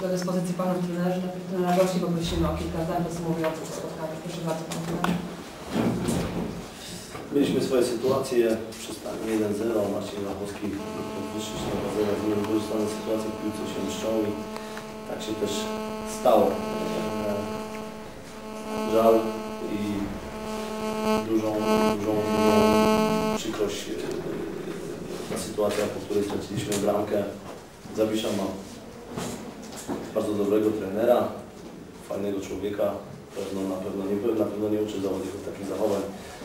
Do dyspozycji panów trenerzy. Najpierw gości poprosimy o kilka zdań podsumowujących spotkanie. Proszę bardzo. Mieliśmy swoje sytuacje przy stanie 1-0, Marcin Lachowski podwyższyć na bazę w niewykorzystane sytuacje w piłce się mszczą i tak się też stało. E, Żal i dużą, dużą, dużą przykrość e, ta sytuacja, po której straciliśmy bramkę. Zawisza ma bardzo dobrego trenera, fajnego człowieka, pewno, na, pewno nie, na pewno nie uczy zawodników takich zachowań.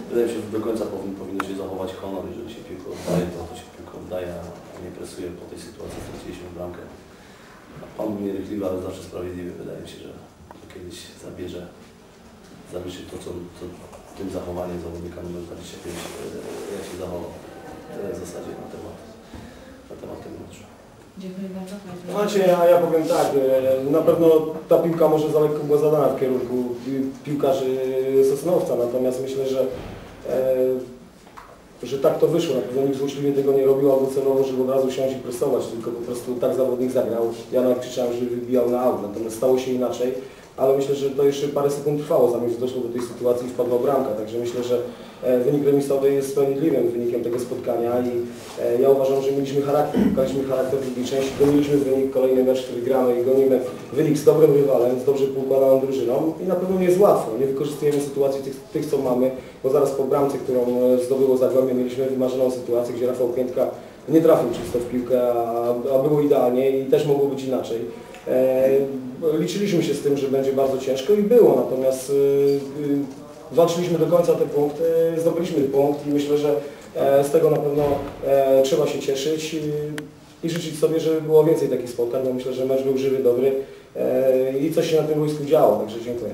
Wydaje mi się, że do końca powinno się zachować honor, jeżeli się piłkę oddaje, to, to się piłkę oddaje, a nie presuje po tej sytuacji, straciliśmy bramkę. Pan był nierychliwy, ale zawsze sprawiedliwy. Wydaje mi się, że kiedyś zabierze, zawiszy to, co, co tym zachowaniem zawodnika numer 25, e, jak się zachował. Tyle w zasadzie na temat, na temat tego meczu. Znaczy, a ja powiem tak, e, na pewno ta piłka może za lekko była zadana w kierunku pi- piłkarzy Sosnowca, natomiast myślę, że, e, że tak to wyszło. Na pewno nikt złośliwie tego nie robił albo celowo, żeby od razu siąść i presować, tylko po prostu tak zawodnik zagrał. Ja nawet krzyczałem, że wybijał na aut, natomiast stało się inaczej. Ale myślę, że to jeszcze parę sekund trwało, zanim doszło do tej sytuacji i wpadła bramka. Także myślę, że e, wynik remisowy jest sprawiedliwym wynikiem tego spotkania i e, ja uważam, że mieliśmy charakter, pokazaliśmy charakter w drugiej części, goniliśmy wynik, kolejny mecz, który gramy i gonimy wynik z dobrym rywalem, z dobrze poukładaną drużyną i na pewno nie jest łatwo. Nie wykorzystujemy sytuacji tych, tych co mamy, bo zaraz po bramce, którą e, zdobyło Zagłębie, mieliśmy wymarzoną sytuację, gdzie Rafał Piętka nie trafił czysto w piłkę, a, było idealnie i też mogło być inaczej. E, liczyliśmy się z tym, że będzie bardzo ciężko i było, natomiast y, y, walczyliśmy do końca te punkty, zdobyliśmy punkt i myślę, że e, z tego na pewno e, trzeba się cieszyć i, i życzyć sobie, żeby było więcej takich spotkań, bo myślę, że mecz był żywy, dobry i coś się na tym boisku działo, także dziękuję.